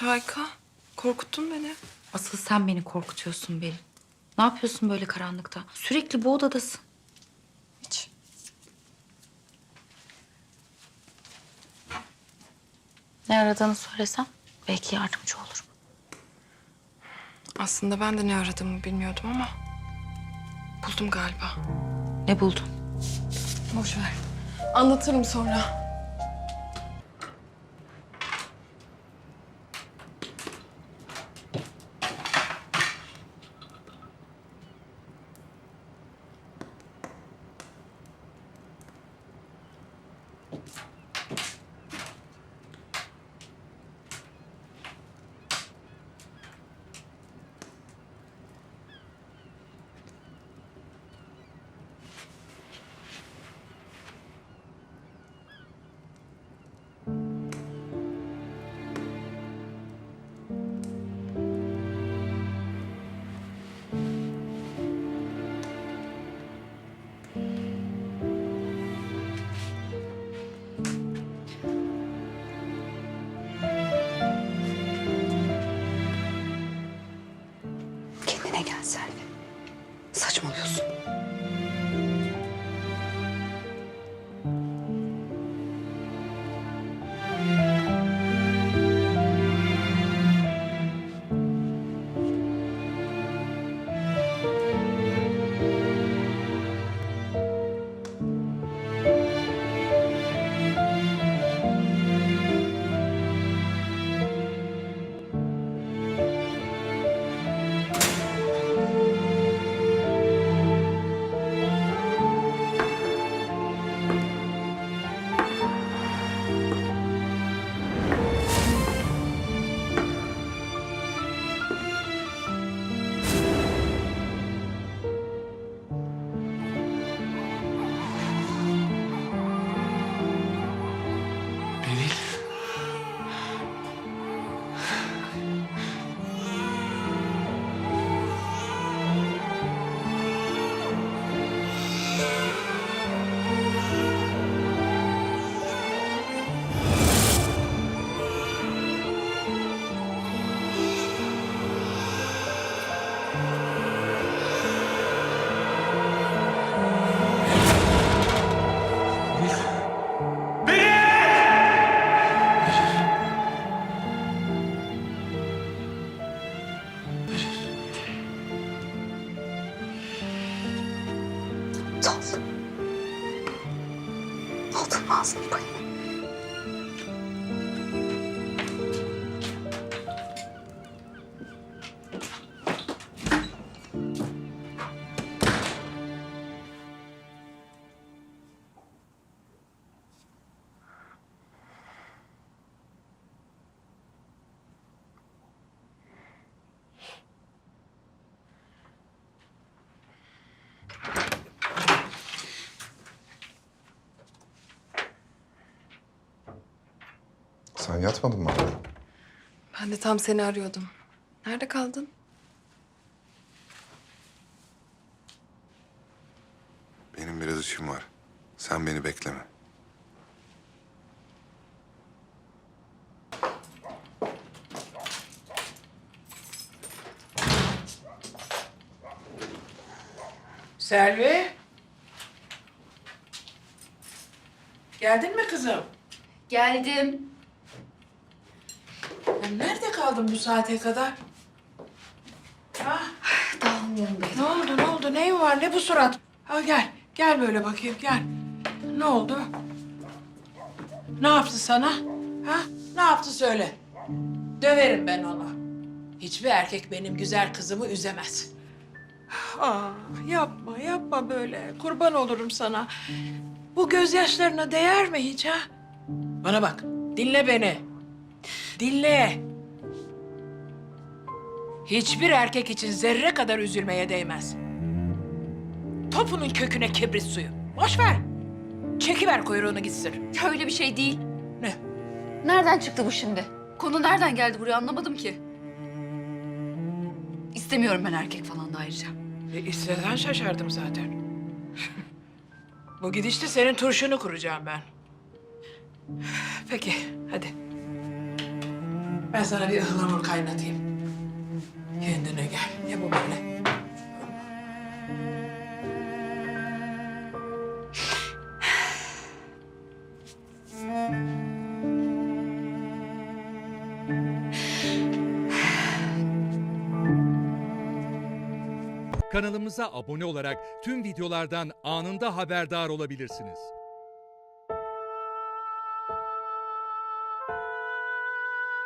Şayka, korkuttun beni. Asıl sen beni korkutuyorsun Beril. Ne yapıyorsun böyle karanlıkta? Sürekli bu odadasın. Hiç. Ne aradığını söylesem belki yardımcı olurum. Aslında ben de ne aradığımı bilmiyordum ama buldum galiba. Ne buldun? Boş ver. Anlatırım sonra. Ağzını payını? Yatmadın mı hala? Ben de tam seni arıyordum. Nerede kaldın? Benim biraz işim var. Sen beni bekleme. Selvi. Geldin mi kızım? Geldim. Ya nerede kaldın bu saate kadar? Ha? Dağılmayalım Beril. Ne oldu, ne oldu? Neyin var, ne bu surat? Ha gel, gel böyle bakayım, gel. Ne oldu? Ne yaptı sana? Ha? Ne yaptı söyle. Döverim ben onu. Hiçbir erkek benim güzel kızımı üzemez. Aa, yapma, yapma böyle. Kurban olurum sana. Bu gözyaşlarına değer mi hiç ha? Bana bak, dinle beni. Dinle. Hiçbir erkek için zerre kadar üzülmeye değmez. Topunun köküne kibrit suyu. Boş ver. Çekiver kuyruğunu gitsin. Öyle bir şey değil. Ne? Nereden çıktı bu şimdi? Konu nereden geldi buraya anlamadım ki. İstemiyorum ben erkek falan da ayrıca. E, istesen şaşardım zaten. Bu gidişte senin turşunu kuracağım ben. Peki, hadi. Ben sana bir ıhlamur kaynatayım. Kendine gel. Ne bu böyle? Kanalımıza abone olarak tüm videolardan anında haberdar olabilirsiniz.